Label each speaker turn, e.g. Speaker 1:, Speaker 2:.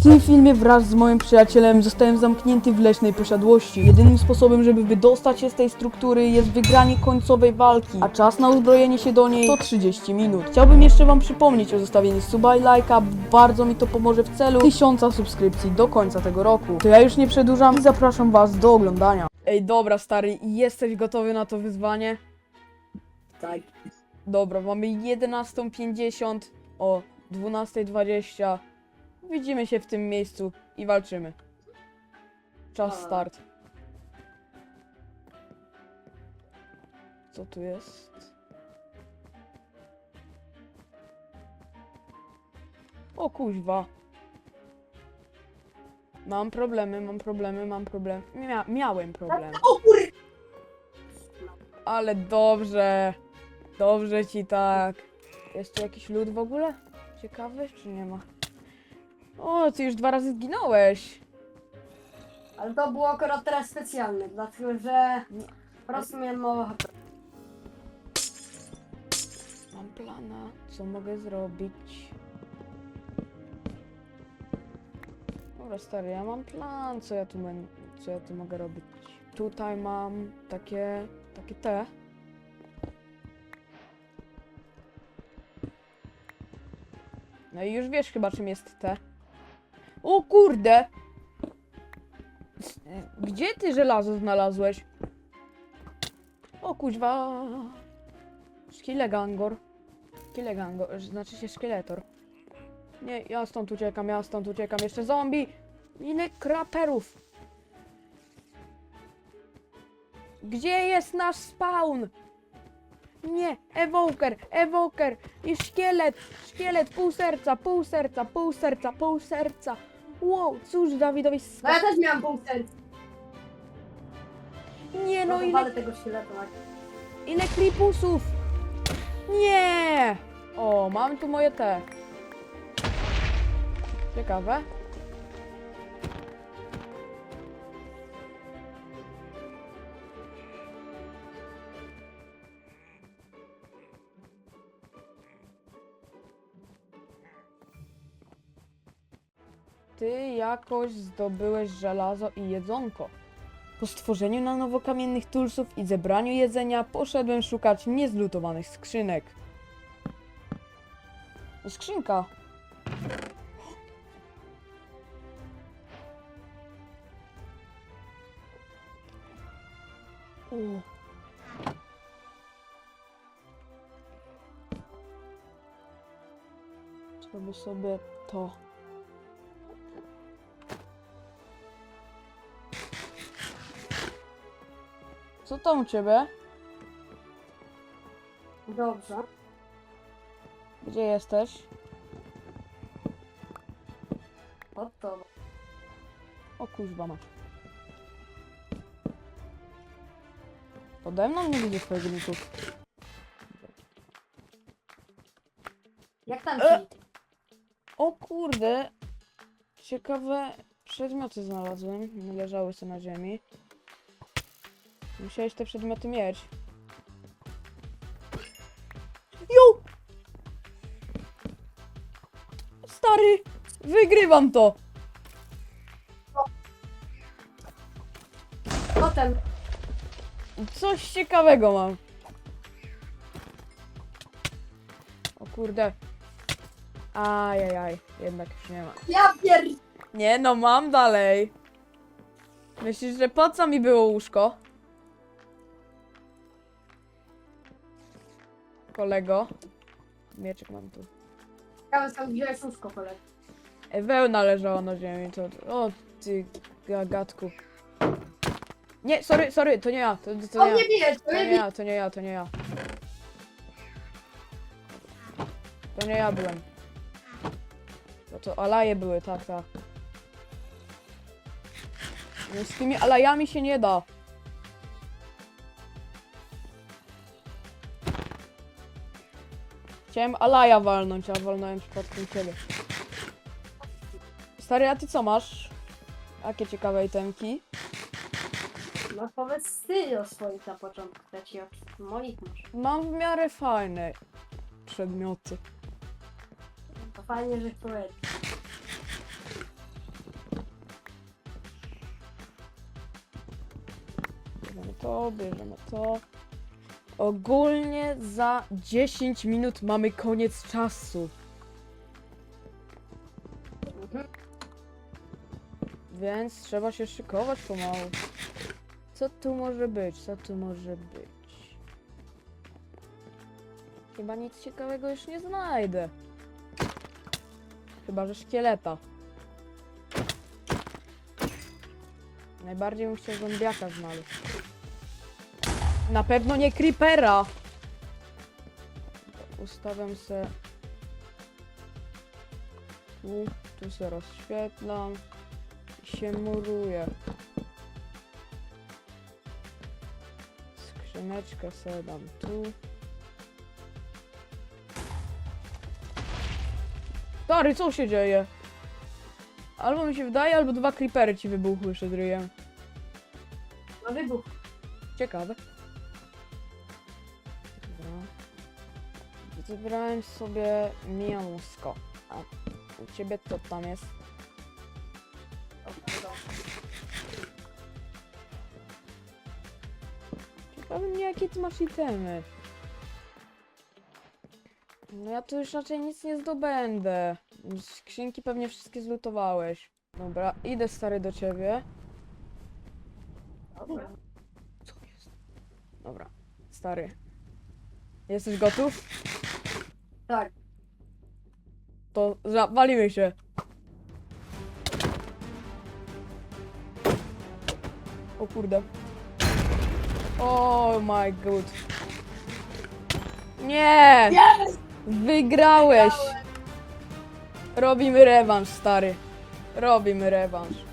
Speaker 1: W tym filmie wraz z moim przyjacielem zostałem zamknięty w leśnej posiadłości. Jedynym sposobem, żeby wydostać się z tej struktury jest wygranie końcowej walki, a czas na uzbrojenie się do niej to 30 minut. Chciałbym jeszcze wam przypomnieć o zostawieniu suba i lajka, bardzo mi to pomoże w celu 1000 subskrypcji do końca tego roku. To ja już nie przedłużam i zapraszam was do oglądania. Ej, dobra stary, jesteś gotowy na to wyzwanie?
Speaker 2: Tak.
Speaker 1: Dobra, mamy 11.50 o 12.20. Widzimy się w tym miejscu i walczymy. Czas
Speaker 2: A.
Speaker 1: start. Co tu jest? O kuźwa. Mam problemy, mam problemy, mam problemy. Mia miałem problemy.
Speaker 2: O kur...
Speaker 1: Ale dobrze. Dobrze ci tak. Jest tu jakiś lód w ogóle? Ciekawy, czy nie ma? O, ty już dwa razy zginąłeś.
Speaker 2: Ale to było akurat teraz specjalne, dlatego że po prostu miałem mało HP.
Speaker 1: Mam plana, co mogę zrobić. Dobra, stary, ja mam plan, co ja tu, co ja tu mogę robić. Tutaj mam takie, takie te. No i już wiesz chyba, czym jest te. O kurde! Gdzie ty żelazo znalazłeś? O kuźwa. Szkilegangor. Szkilegangor, znaczy się szkieletor. Nie, ja stąd uciekam, ja stąd uciekam. Jeszcze zombie! Ile kraperów! Gdzie jest nasz spawn? Nie, evoker, evoker i szkielet, szkielet, pół serca, pół serca, pół serca, pół serca. Wow, cóż Dawidowi
Speaker 2: No ja też miałem punkt serca.
Speaker 1: Nie
Speaker 2: No
Speaker 1: ile
Speaker 2: ile... tego szkieleta. tak.
Speaker 1: Ile klipusów? Nie! O, mam tu moje te. Ciekawe. Ty jakoś zdobyłeś żelazo i jedzonko. Po stworzeniu na nowo kamiennych tulsów i zebraniu jedzenia poszedłem szukać niezlutowanych skrzynek. Skrzynka. O. Zrobię sobie to. Co tam u ciebie?
Speaker 2: Dobrze.
Speaker 1: Gdzie jesteś?
Speaker 2: Pod to.
Speaker 1: O kuźba masz. Pode mną nie widzę twojego.
Speaker 2: Jak tam
Speaker 1: E!
Speaker 2: ci?
Speaker 1: O kurde. Ciekawe przedmioty znalazłem. Leżały sobie na ziemi. Musiałeś te przedmioty mieć. Jo! Stary! Wygrywam to!
Speaker 2: Potem.
Speaker 1: Coś ciekawego mam. O kurde. Ajajaj, jednak już nie ma.
Speaker 2: Ja pier...
Speaker 1: Nie no, mam dalej. Myślisz, że po co mi było łóżko? Kolego. Mieczek mam tu.
Speaker 2: Ja sam wziąłeś łóżko, kolega.
Speaker 1: E, wełna leżała na ziemi, to... O, ty gagatku. Nie, sorry, sorry, to nie ja, to, to
Speaker 2: O
Speaker 1: nie ja.
Speaker 2: nie bijesz, to
Speaker 1: To
Speaker 2: nie
Speaker 1: nie
Speaker 2: bijesz.
Speaker 1: ja, to nie ja, to nie ja. To nie ja byłem. No to alaje były, tak, tak. No z tymi alajami się nie da. Chciałem Alaja walnąć, a walnąłem przypadkiem ciebie. Stary, a ty co masz? Jakie ciekawe itemki?
Speaker 2: No powiedz ty o swoich na początku, ja ci od moich.
Speaker 1: Mam w miarę fajne przedmioty.
Speaker 2: To fajnie, żeś powiedział.
Speaker 1: Bierzemy to, bierzemy to. Ogólnie za 10 minut mamy koniec czasu. Więc trzeba się szykować pomału. Co tu może być? Co tu może być? Chyba nic ciekawego już nie znajdę. Chyba, że szkieleta. Najbardziej bym chciał zombiaka znaleźć. Na pewno nie creepera! Ustawiam se... Tu, tu se rozświetlam. I się muruję. Skrzyneczkę sobie dam tu. Stary, co się dzieje? Albo mi się wydaje, albo dwa creepery ci wybuchły przed ryjem.
Speaker 2: No wybuch.
Speaker 1: Ciekawe. Zebrałem sobie mięsko. A u ciebie co tam jest? Ciekawe mnie jakie ty masz itemy. No ja tu już raczej nic nie zdobędę. Skrzynki pewnie wszystkie zlutowałeś. Dobra, idę stary do ciebie.
Speaker 2: Dobra.
Speaker 1: Co jest? Dobra, stary. Jesteś gotów?
Speaker 2: Tak.
Speaker 1: To zapalimy się. O kurde. Oh my god. Nie!
Speaker 2: Jest!
Speaker 1: Wygrałeś! Robimy rewanż, stary. Robimy rewanż.